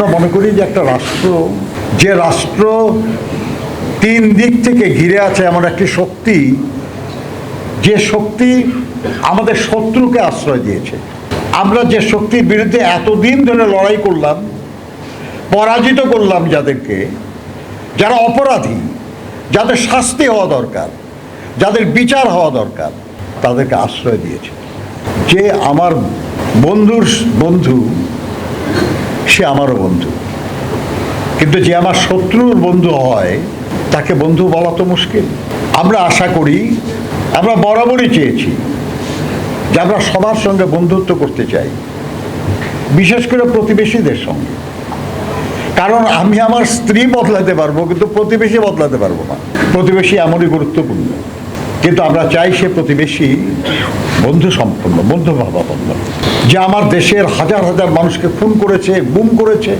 আমরা মনে করি যে একটা রাষ্ট্র, যে রাষ্ট্র তিন দিক থেকে ঘিরে আছে এমন একটি শক্তি, যে শক্তি আমাদের শত্রুকে আশ্রয় দিয়েছে। আমরা যে শক্তির বিরুদ্ধে এতদিন ধরে লড়াই করলাম, পরাজিত করলাম যাদেরকে, যারা অপরাধী, যাদের শাস্তি হওয়া দরকার, যাদের বিচার হওয়া দরকার, তাদেরকে আশ্রয় দিয়েছে। যে আমার বন্ধুর, বন্ধু সে আমারও বন্ধু। কিন্তু যে আমার শত্রুর বন্ধু হয়, তাকে বন্ধু বলা তো মুশকিল। আমরা আশা করি, আমরা বরাবরই চেয়েছি যে আমরা সবার সঙ্গে বন্ধুত্ব করতে চাই, বিশেষ করে প্রতিবেশীদের সঙ্গে। কারণ আমি আমার স্ত্রী বদলাতে পারব, কিন্তু প্রতিবেশী বদলাতে পারব না। প্রতিবেশী এমনই গুরুত্বপূর্ণ। কিন্তু আমরা চাই সে প্রতিবেশী বন্ধু সম্পন্ন, বন্ধু ভাবাপন্ন যে আমার দেশের হাজার হাজার মানুষকে খুন করেছে, গুম করেছে,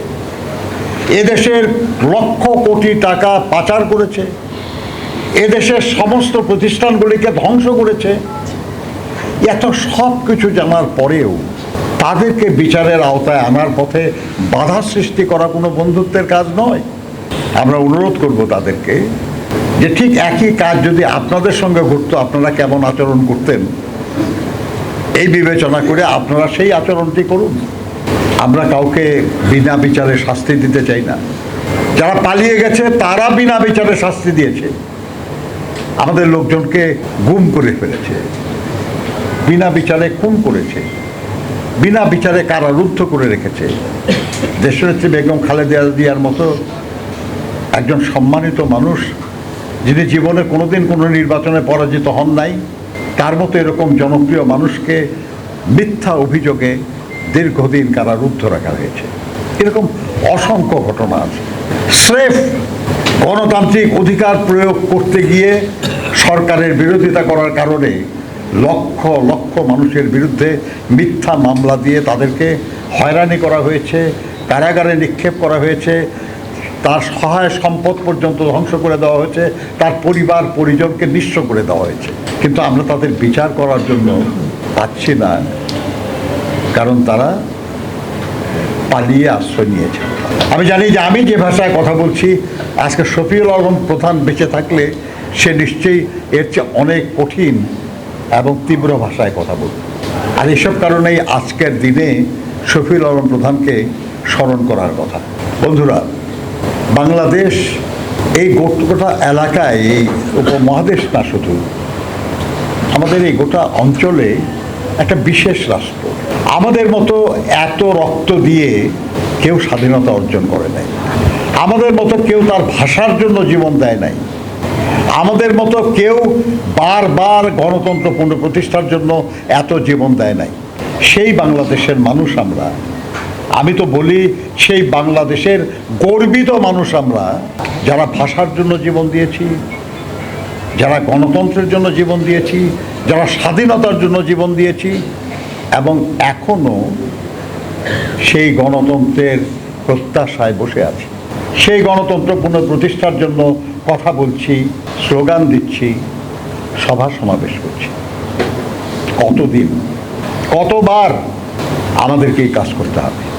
এদেশের লক্ষ কোটি টাকা পাচার করেছে, এদেশের সমস্ত প্রতিষ্ঠানগুলিকে ধ্বংস করেছে। এত সব কিছু জানার পরেও তাদেরকে বিচারের আওতায় আনার পথে বাধা সৃষ্টি করা কোনো বন্ধুত্বের কাজ নয়। আমরা অনুরোধ করব তাদেরকে যে ঠিক একই কাজ যদি আপনাদের সঙ্গে ঘটতো, আপনারা কেমন আচরণ করতেন? এই বিবেচনা করে আপনারা সেই আচরণটি করুন। আমরা কাউকে বিনা বিচারে শাস্তি দিতে চাই না। যারা পালিয়ে গেছে, তারা বিনা বিচারে শাস্তি দিয়েছে। আমাদের লোকজনকে গুম করে ফেলেছে। বিনা বিচারে খুন করেছে। বিনা বিচারে কারারুদ্ধ করে রেখেছে। দেশনেত্রী বেগম খালেদা জিয়ার মতো একজন সম্মানিত মানুষ যিনি জীবনে কোনোদিন কোনো নির্বাচনে পরাজিত হন নাই, তার মতো এরকম জনপ্রিয় মানুষকে মিথ্যা অভিযোগে দীর্ঘদিন কারারুদ্ধ রাখা হয়েছে। এরকম অসংখ্য ঘটনা আছে। স্রেফ গণতান্ত্রিক অধিকার প্রয়োগ করতে গিয়ে সরকারের বিরোধিতা করার কারণে লক্ষ লক্ষ মানুষের বিরুদ্ধে মিথ্যা মামলা দিয়ে তাদেরকে হয়রানি করা হয়েছে, কারাগারে নিক্ষেপ করা হয়েছে তার সহায় সম্পদ পর্যন্ত ধ্বংস করে দেওয়া হয়েছে, তার পরিবার, পরিজনকে নিঃস্ব করে দেওয়া হয়েছে। কিন্তু আমরা তাদের বিচার করার জন্য পাচ্ছি না। কারণ তারা পালিয়ে আশ্রয় নিয়েছে। আমি জানি যে আমি যে ভাষায় কথা বলছি, আজকে শফিউল আলম প্রধান বেঁচে থাকলে সে নিশ্চয়ই এর চেয়ে অনেক কঠিন এবং তীব্র ভাষায় কথা বলবে। আর এসব কারণেই আজকের দিনে শফিউল আলম প্রধানকে স্মরণ করার কথা। বন্ধুরা বাংলাদেশ এই গোটা এলাকায়, এই উপমহাদেশ না শুধু, আমাদের এই গোটা অঞ্চলে একটা বিশেষ রাষ্ট্র। আমাদের মতো এত রক্ত দিয়ে কেউ স্বাধীনতা অর্জন করে নাই। আমাদের মতো কেউ তার ভাষার জন্য জীবন দেয় নাই। আমাদের মতো কেউ বারবার গণতন্ত্র পুনঃপ্রতিষ্ঠার জন্য এত জীবন দেয় নাই। সেই বাংলাদেশের মানুষ আমরা আমি তো বলি, সেই বাংলাদেশের গর্বিত মানুষ আমরা, যারা ভাষার জন্য জীবন দিয়েছি, যারা গণতন্ত্রের জন্য জীবন দিয়েছি, যারা স্বাধীনতার জন্য জীবন দিয়েছি, এবং এখনও সেই গণতন্ত্রের প্রত্যাশায় বসে আছি। সেই গণতন্ত্র পুনঃপ্রতিষ্ঠার জন্য কথা বলছি, স্লোগান দিচ্ছি, সভা সমাবেশ করছি। কতদিন? কতবার আমাদেরকে এই কাজ করতে হবে?